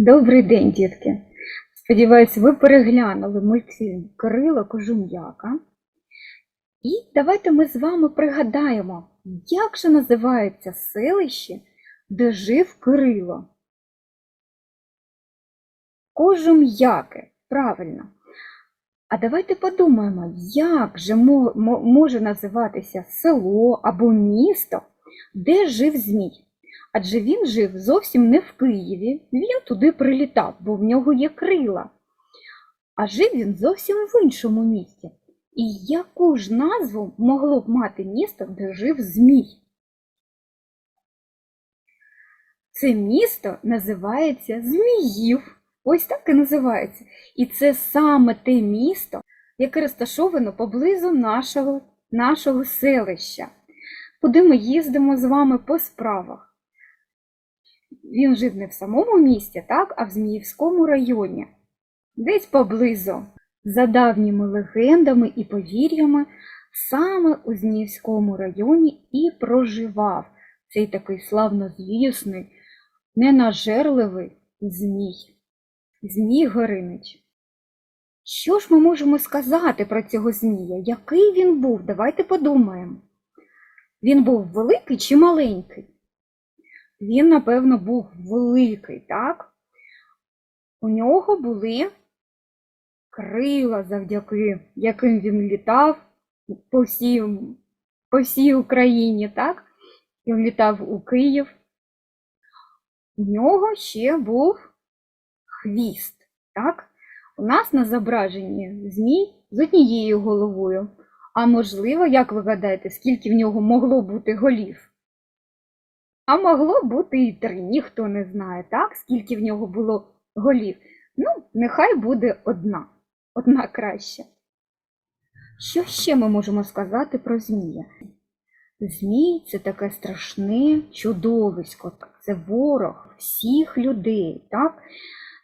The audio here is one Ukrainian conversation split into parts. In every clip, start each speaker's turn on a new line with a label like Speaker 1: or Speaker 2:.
Speaker 1: Добрий день, дітки! Сподіваюсь, ви переглянули мультфільм Кирило Кожум'яка. І давайте ми з вами пригадаємо, як же називається селище, де жив Кирило. Кожум'яке, правильно. А давайте подумаємо, як же мо- мо- може називатися село або місто, де жив Змій. Адже він жив зовсім не в Києві, він туди прилітав, бо в нього є крила. А жив він зовсім в іншому місті. І яку ж назву могло б мати місто, де жив Змій? Це місто називається Зміїв. Ось так і називається. І це саме те місто, яке розташовано поблизу нашого, нашого селища, куди ми їздимо з вами по справах. Він жив не в самому місті, так, а в Зміївському районі, десь поблизу. За давніми легендами і повір'ями, саме у Зміївському районі і проживав цей такий славнозвісний, ненажерливий Змій. Змій Горинич. Що ж ми можемо сказати про цього Змія? Який він був? Давайте подумаємо. Він був великий чи маленький? Він, напевно, був великий, так? У нього були крила, завдяки яким він літав по всій, по всій Україні, так? Він літав у Київ. У нього ще був хвіст, так? У нас на зображенні змій з однією головою. А можливо, як ви гадаєте, скільки в нього могло бути голів? А могло бути і три, ніхто не знає, так? Скільки в нього було голів. Ну, нехай буде одна, одна краще. Що ще ми можемо сказати про Змія? Змій це таке страшне чудовисько, це ворог всіх людей, так?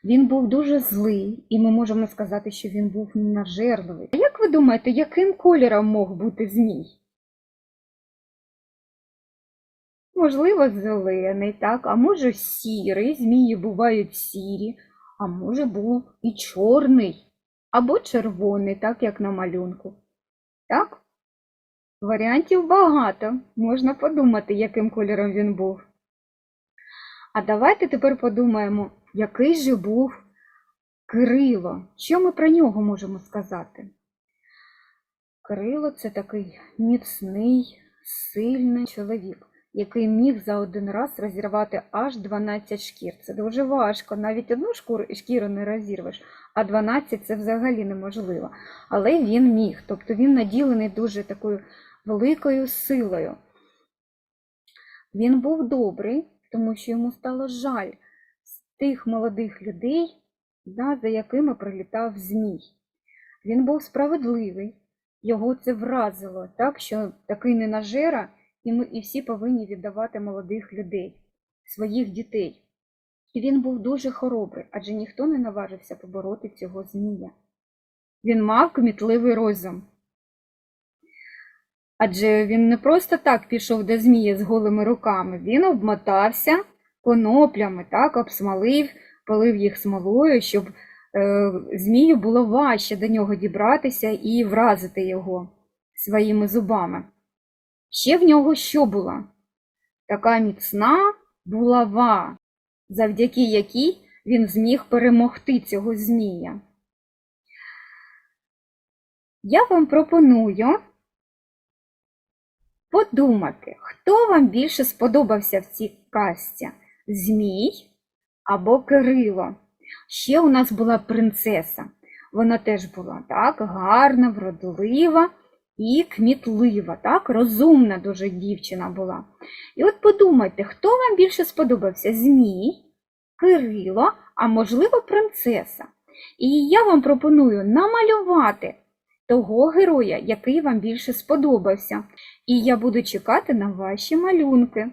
Speaker 1: Він був дуже злий, і ми можемо сказати, що він був ненажерливий. А як ви думаєте, яким кольором мог бути змій? Можливо, зелений, так, а може сірий, змії бувають сірі, а може був і чорний, або червоний, так як на малюнку. Так? Варіантів багато. Можна подумати, яким кольором він був. А давайте тепер подумаємо, який же був Кирило. Що ми про нього можемо сказати? Кирило це такий міцний, сильний чоловік, який міг за один раз розірвати аж 12 шкір. Це дуже важко. Навіть одну шкуру, шкіру не розірвеш, а 12 це взагалі неможливо. Але він міг, тобто він наділений дуже такою великою силою. Він був добрий, тому що йому стало жаль з тих молодих людей, да, за якими прилітав Змій. Він був справедливий, його це вразило, так що такий ненажера, і ми і всі повинні віддавати молодих людей, своїх дітей. І він був дуже хоробрий, адже ніхто не наважився побороти цього змія. Він мав кмітливий розум. Адже він не просто так пішов до змія з голими руками, він обмотався коноплями, так, обсмалив, полив їх смолою, щоб е, змію було важче до нього дібратися і вразити його своїми зубами. Ще в нього що була? Така міцна булава, завдяки якій він зміг перемогти цього змія. Я вам пропоную подумати, хто вам більше сподобався в цій казці? Змій або Кирило? Ще у нас була принцеса. Вона теж була так, гарна, вродлива і кмітлива, так, розумна дуже дівчина була. І от подумайте, хто вам більше сподобався? Змій, Кирило, а можливо, принцеса. І я вам пропоную намалювати того героя, який вам більше сподобався. І я буду чекати на ваші малюнки.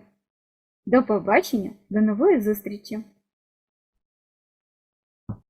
Speaker 1: До побачення, до нової зустрічі!